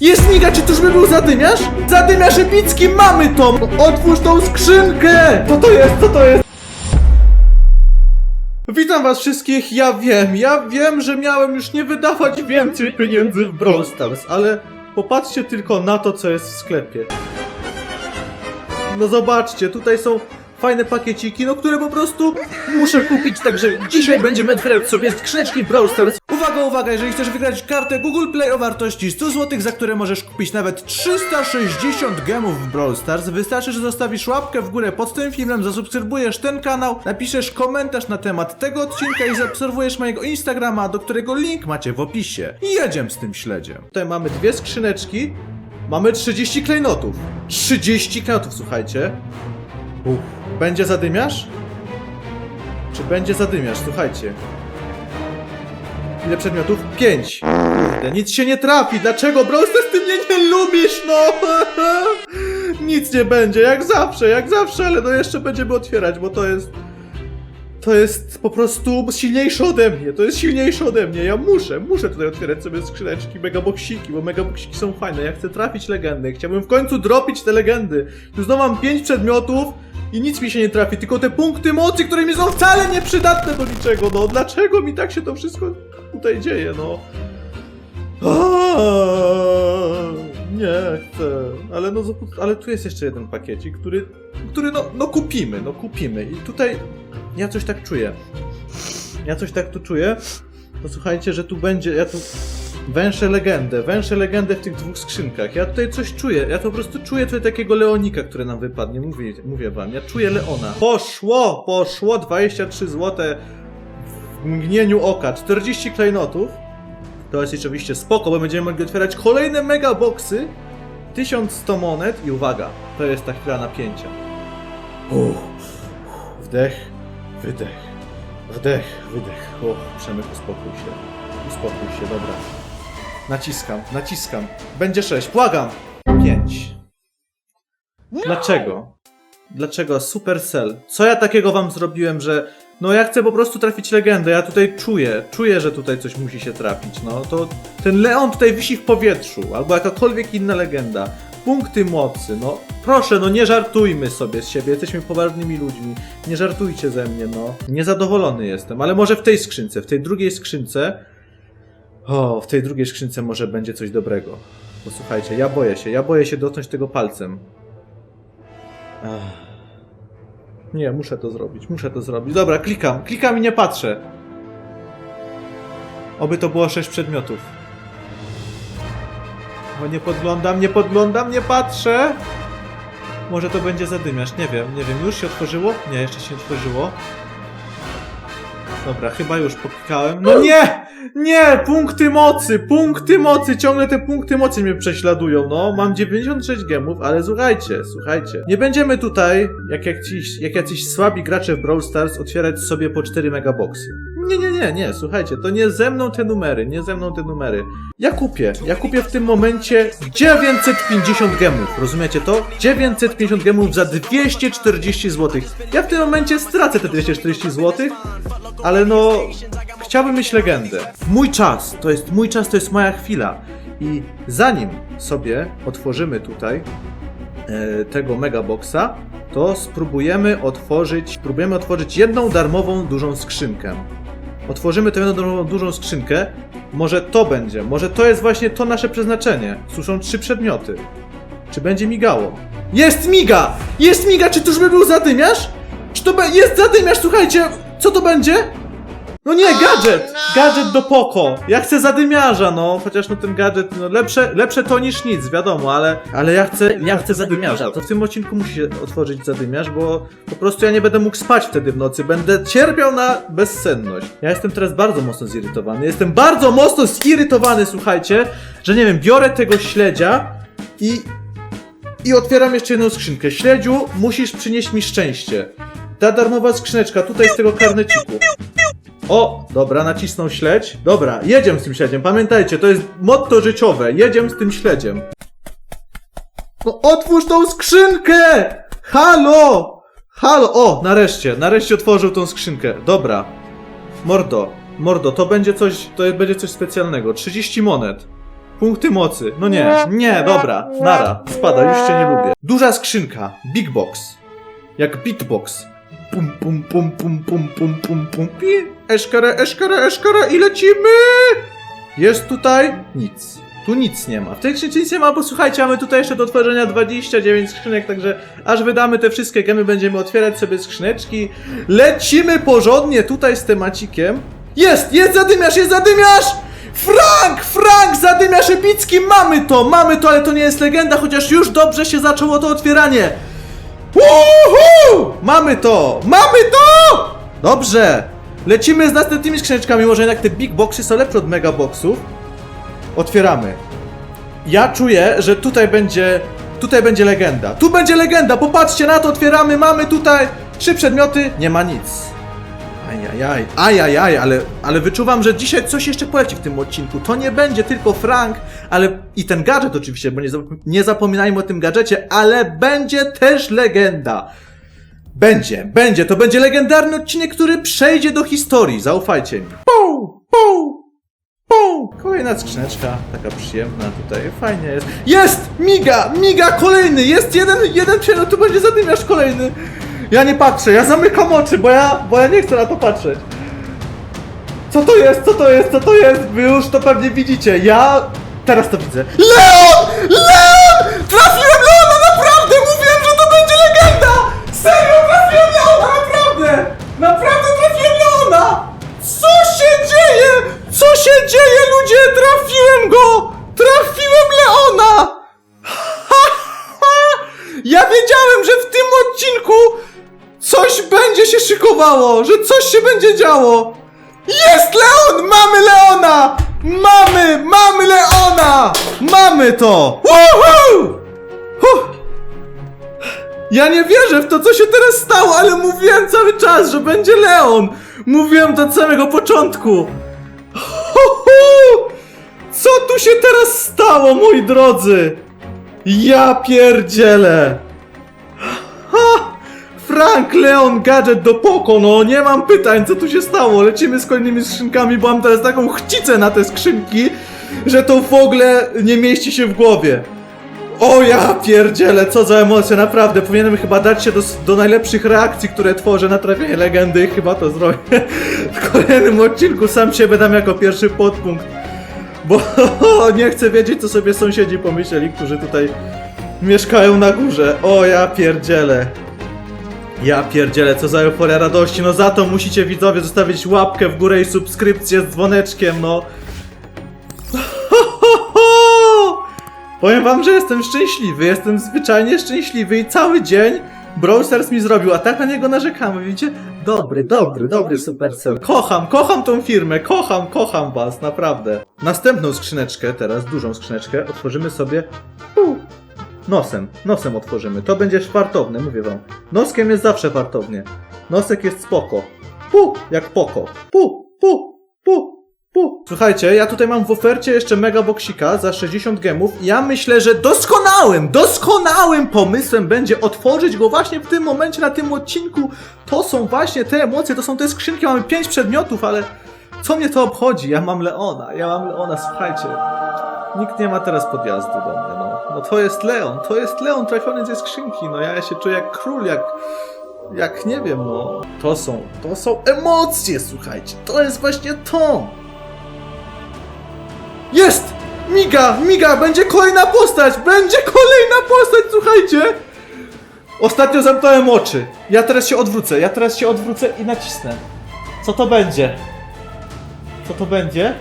Jest miga, czy tuż by był zadymiarz? Zadymiarz epicki, mamy to! Otwórz tą skrzynkę! Co to jest, co to jest? Witam was wszystkich, ja wiem, ja wiem, że miałem już nie wydawać więcej pieniędzy w Brawl Stars, ale popatrzcie tylko na to, co jest w sklepie. No zobaczcie, tutaj są fajne pakieciki, no które po prostu Muszę kupić, także dzisiaj będziemy otwierać sobie skrzyneczki Brawl Stars. Uwaga, uwaga, jeżeli chcesz wygrać kartę Google Play o wartości 100 zł, za które możesz kupić nawet 360 gemów w Brawl Stars, wystarczy, że zostawisz łapkę w górę pod tym filmem, zasubskrybujesz ten kanał, napiszesz komentarz na temat tego odcinka i zaobserwujesz mojego Instagrama, do którego link macie w opisie. I jedziemy z tym śledziem. Tutaj mamy dwie skrzyneczki, mamy 30 klejnotów. 30 klejnotów, słuchajcie. Uff. Będzie zadymiarz? Czy będzie zadymiarz? Słuchajcie. Ile przedmiotów? Pięć. Kurde, nic się nie trafi. Dlaczego, Brawl Stars, ty mnie nie lubisz, no? nic nie będzie, jak zawsze, jak zawsze, ale no jeszcze będziemy otwierać, bo to jest... To jest po prostu silniejsze ode mnie, to jest silniejsze ode mnie, ja muszę, muszę tutaj otwierać sobie skrzyneczki, megaboksiki, bo megaboksiki są fajne, ja chcę trafić legendy, chciałbym w końcu dropić te legendy. Już znowu mam pięć przedmiotów i nic mi się nie trafi, tylko te punkty mocy, które mi są wcale nieprzydatne do niczego, no dlaczego mi tak się to wszystko tutaj dzieje, no. Nie chcę, ale no, ale tu jest jeszcze jeden pakiecik, który, który no, no kupimy, no kupimy i tutaj ja coś tak czuję. Ja coś tak tu czuję. Posłuchajcie, że tu będzie, ja tu węszę legendę, węszę legendę w tych dwóch skrzynkach. Ja tutaj coś czuję, ja to po prostu czuję tutaj takiego Leonika, który nam wypadnie, mówię, mówię wam, ja czuję Leona. Poszło, poszło, 23 zł w mgnieniu oka, 40 klejnotów. To jest oczywiście spoko, bo będziemy mogli otwierać kolejne mega boxy. 1100 monet i uwaga, to jest ta chwila napięcia. Uff, wdech, wydech, wdech, wydech. O, Przemek, uspokój się. Uspokój się, dobra. Naciskam, naciskam. Będzie 6, błagam! 5. Dlaczego? Dlaczego Supercell? Co ja takiego wam zrobiłem, że no ja chcę po prostu trafić legendę, ja tutaj czuję, czuję, że tutaj coś musi się trafić, no to ten Leon tutaj wisi w powietrzu, albo jakakolwiek inna legenda. Punkty mocy, no proszę, no nie żartujmy sobie z siebie, jesteśmy poważnymi ludźmi, nie żartujcie ze mnie, no. Niezadowolony jestem, ale może w tej skrzynce, w tej drugiej skrzynce, o, w tej drugiej skrzynce może będzie coś dobrego. Bo słuchajcie, ja boję się, ja boję się dotknąć tego palcem. Ach. Nie, muszę to zrobić, muszę to zrobić. Dobra, klikam, klikam i nie patrzę. Oby to było sześć przedmiotów. O, nie podglądam, nie podglądam, nie patrzę. Może to będzie zadymiarz, nie wiem, nie wiem. Już się otworzyło? Nie, jeszcze się otworzyło. Dobra, chyba już poklikałem. No nie! Nie! Punkty mocy! Punkty mocy! Ciągle te punkty mocy mnie prześladują, no. Mam 96 gemów, ale słuchajcie, słuchajcie. Nie będziemy tutaj, jak jakiś, jak jacyś słabi gracze w Brawl Stars, otwierać sobie po 4 megaboxy. Nie, nie, nie, nie, słuchajcie, to nie ze mną te numery, nie ze mną te numery. Ja kupię, ja kupię w tym momencie 950 gemów, rozumiecie to? 950 gemów za 240 zł. Ja w tym momencie stracę te 240 zł, ale no, chciałbym mieć legendę. Mój czas, to jest mój czas, to jest moja chwila. I zanim sobie otworzymy tutaj e, tego megaboxa, to spróbujemy otworzyć, spróbujemy otworzyć jedną darmową dużą skrzynkę. Otworzymy tę jedną darmową dużą skrzynkę. Może to będzie, może to jest właśnie to nasze przeznaczenie. Suszą trzy przedmioty. Czy będzie migało? Jest miga! Jest miga! Czy tuż by był zadymiarz? Czy to jest zadymiarz? Słuchajcie, co to będzie? No nie, gadżet! Gadżet do poko! Ja chcę zadymiarza, no. Chociaż no ten gadżet, no lepsze, lepsze to niż nic, wiadomo, ale, ale ja chcę, ja chcę zadymiarza. To w tym odcinku musi się otworzyć zadymiarz, bo po prostu ja nie będę mógł spać wtedy w nocy. Będę cierpiał na bezsenność. Ja jestem teraz bardzo mocno zirytowany. Jestem bardzo mocno zirytowany, słuchajcie, że nie wiem, biorę tego śledzia i i otwieram jeszcze jedną skrzynkę. Śledziu, musisz przynieść mi szczęście. Ta darmowa skrzyneczka tutaj z tego karneciku. O, dobra, nacisnął śledź. Dobra, jedziemy z tym śledziem. Pamiętajcie, to jest motto życiowe. Jedziemy z tym śledziem. No otwórz tą skrzynkę! Halo! Halo! O, nareszcie, nareszcie otworzył tą skrzynkę. Dobra. Mordo, mordo, to będzie coś, to będzie coś specjalnego. 30 monet. Punkty mocy. No nie, nie, dobra, nara, spada, już cię nie lubię. Duża skrzynka, big box. Jak beatbox. Pum, pum, pum, pum, pum, pum, pum, pum. I eszkara, eszkara, eszkara i lecimy! Jest tutaj nic. Tu nic nie ma. W tej skrzynce nic nie ma, bo słuchajcie, mamy tutaj jeszcze do otworzenia 29 skrzynek, także aż wydamy te wszystkie gemy, będziemy otwierać sobie skrzyneczki. Lecimy porządnie tutaj z temacikiem. Jest! Jest zadymiarz! Jest zadymiarz! Frank! Frank! Zadymiarz Epicki! Mamy to! Mamy to, ale to nie jest legenda, chociaż już dobrze się zaczęło to otwieranie. Uhu! Mamy to! Mamy to! Dobrze! Lecimy z następnymi skrzyneczkami, może jednak te big boxy są lepsze od mega boxów. Otwieramy. Ja czuję, że tutaj będzie. Tutaj będzie legenda. Tu będzie legenda! Popatrzcie na to, otwieramy, mamy tutaj trzy przedmioty, nie ma nic. Ajajaj, ajajaj, ale, ale wyczuwam, że dzisiaj coś jeszcze poleci w tym odcinku. To nie będzie tylko Frank, ale i ten gadżet oczywiście, bo nie, zap- nie zapominajmy o tym gadżecie, ale będzie też legenda. Będzie, będzie, to będzie legendarny odcinek, który przejdzie do historii, zaufajcie mi. Pum, pum. Kolejna skrzyneczka, taka przyjemna tutaj, fajnie jest. Jest! Miga, miga, kolejny, jest jeden, jeden przedmiot, tu będzie zadymiarz kolejny. Ja nie patrzę, ja zamykam oczy, bo ja, bo ja nie chcę na to patrzeć. Co to jest, co to jest, co to jest? Wy już to pewnie widzicie, ja teraz to widzę. Leon! Leon! Trafiłem że coś się będzie działo. Jest Leon! Mamy Leona! Mamy! Mamy Leona! Mamy to! Woohoo! Ja nie wierzę w to, co się teraz stało, ale mówiłem cały czas, że będzie Leon! Mówiłem to od samego początku! Hu. Co tu się teraz stało, moi drodzy? Ja pierdzielę! Frank, Leon, gadżet do poko, no nie mam pytań, co tu się stało. Lecimy z kolejnymi skrzynkami, bo mam teraz taką chcicę na te skrzynki, że to w ogóle nie mieści się w głowie. O ja pierdzielę, co za emocje, naprawdę. Powinienem chyba dać się do, do najlepszych reakcji, które tworzę na trafienie legendy i chyba to zrobię. W kolejnym odcinku sam siebie dam jako pierwszy podpunkt. Bo nie chcę wiedzieć, co sobie sąsiedzi pomyśleli, którzy tutaj mieszkają na górze. O ja pierdzielę. Ja pierdzielę, co za euforia radości. No za to musicie widzowie zostawić łapkę w górę i subskrypcję z dzwoneczkiem, no. Powiem wam, że jestem szczęśliwy, jestem zwyczajnie szczęśliwy i cały dzień Brawl mi zrobił, a tak na niego narzekamy, widzicie? Dobry, dobry, dobry Supercell. Kocham, kocham tą firmę, kocham, kocham was, naprawdę. Następną skrzyneczkę, teraz dużą skrzyneczkę, otworzymy sobie nosem, nosem otworzymy. To będzie fartowne, mówię wam. Noskiem jest zawsze fartownie. Nosek jest spoko. Pu, jak poko. Pu, pu, pu, pu. Słuchajcie, ja tutaj mam w ofercie jeszcze mega boksika za 60 gemów. Ja myślę, że doskonałym, doskonałym pomysłem będzie otworzyć go właśnie w tym momencie na tym odcinku. To są właśnie te emocje, to są te skrzynki. Mamy 5 przedmiotów, ale co mnie to obchodzi? Ja mam Leona, ja mam Leona, słuchajcie. Nikt nie ma teraz podjazdu do mnie, no. To jest Leon, to jest Leon trafiony ze skrzynki, no ja się czuję jak król, jak... Jak nie wiem, no. To są, to są emocje, słuchajcie. To jest właśnie to. Jest! Miga, miga, będzie kolejna postać, będzie kolejna postać, słuchajcie. Ostatnio zamknąłem oczy. Ja teraz się odwrócę, ja teraz się odwrócę i nacisnę. Co to będzie? Co to będzie?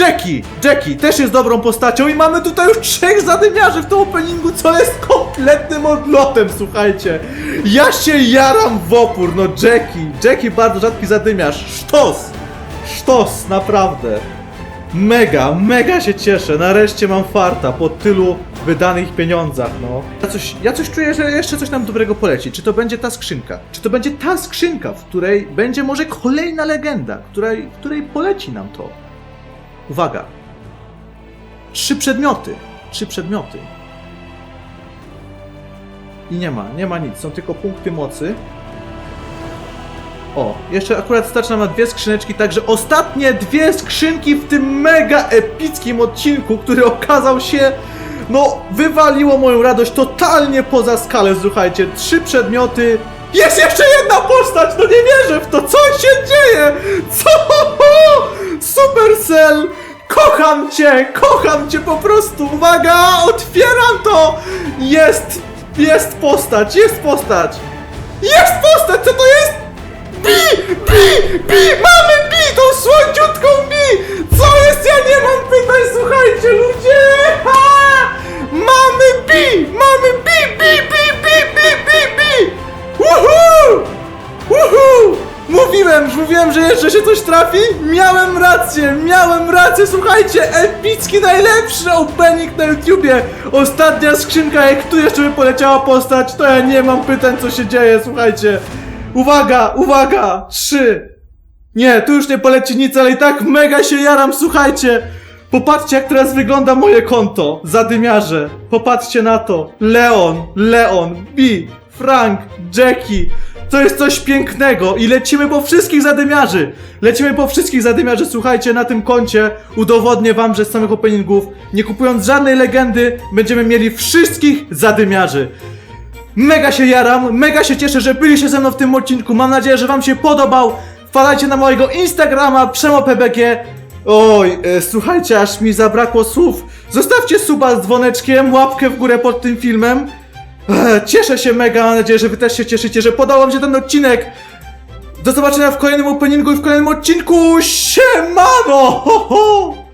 Jackie! Jackie też jest dobrą postacią i mamy tutaj już trzech zadymiarzy w tym openingu, co jest kompletnym odlotem, słuchajcie. Ja się jaram w opór, no Jackie. Jackie bardzo rzadki zadymiarz. Sztos! Sztos, naprawdę. Mega, mega się cieszę. Nareszcie mam farta po tylu wydanych pieniądzach, no. Ja coś, ja coś czuję, że jeszcze coś nam dobrego poleci. Czy to będzie ta skrzynka? Czy to będzie ta skrzynka, w której będzie może kolejna legenda, której, w której poleci nam to? Uwaga. Trzy przedmioty. Trzy przedmioty. I nie ma, nie ma nic. Są tylko punkty mocy. O, jeszcze akurat stać nam na dwie skrzyneczki, także ostatnie dwie skrzynki w tym mega epickim odcinku, który okazał się, no, wywaliło moją radość totalnie poza skalę, słuchajcie. Trzy przedmioty. Jest jeszcze jedna postać, no nie wierzę w to, co się dzieje? Co? Supercell! Kocham cię, kocham cię po prostu, uwaga, otwieram to! Jest, jest postać, jest postać! Jest postać, co to jest? Bi! Bi! Bi! Mamy Bi! Tą słodziutką Bi! Co jest? Ja nie mam pytań, słuchajcie ludzie! Ha! Mamy Bi! Mamy Bi! Bi! Bi! Bi! Bi! Bi! Bi! Woohoo! Woohoo! Mówiłem, mówiłem, że jeszcze się coś trafi? Miałem rację, miałem rację, słuchajcie, epicki najlepszy opening na YouTubie! Ostatnia skrzynka, jak tu jeszcze by poleciała postać, to ja nie mam pytań, co się dzieje, słuchajcie. Uwaga, uwaga, trzy. Nie, tu już nie poleci nic, ale i tak mega się jaram, słuchajcie. Popatrzcie, jak teraz wygląda moje konto. Zadymiarze. Popatrzcie na to. Leon, Leon, Bi, Frank, Jackie. To jest coś pięknego i lecimy po wszystkich zadymiarzy. Lecimy po wszystkich zadymiarzy. Słuchajcie, na tym koncie udowodnię wam, że z samych openingów, nie kupując żadnej legendy, będziemy mieli wszystkich zadymiarzy. Mega się jaram, mega się cieszę, że byliście ze mną w tym odcinku. Mam nadzieję, że wam się podobał. Wpadajcie na mojego Instagrama przemopbg. Oj, e, słuchajcie, aż mi zabrakło słów. Zostawcie suba z dzwoneczkiem, łapkę w górę pod tym filmem. Cieszę się mega, mam nadzieję, że wy też się cieszycie, że podobał wam się ten odcinek. Do zobaczenia w kolejnym openingu i w kolejnym odcinku. Siemano! Ho, ho!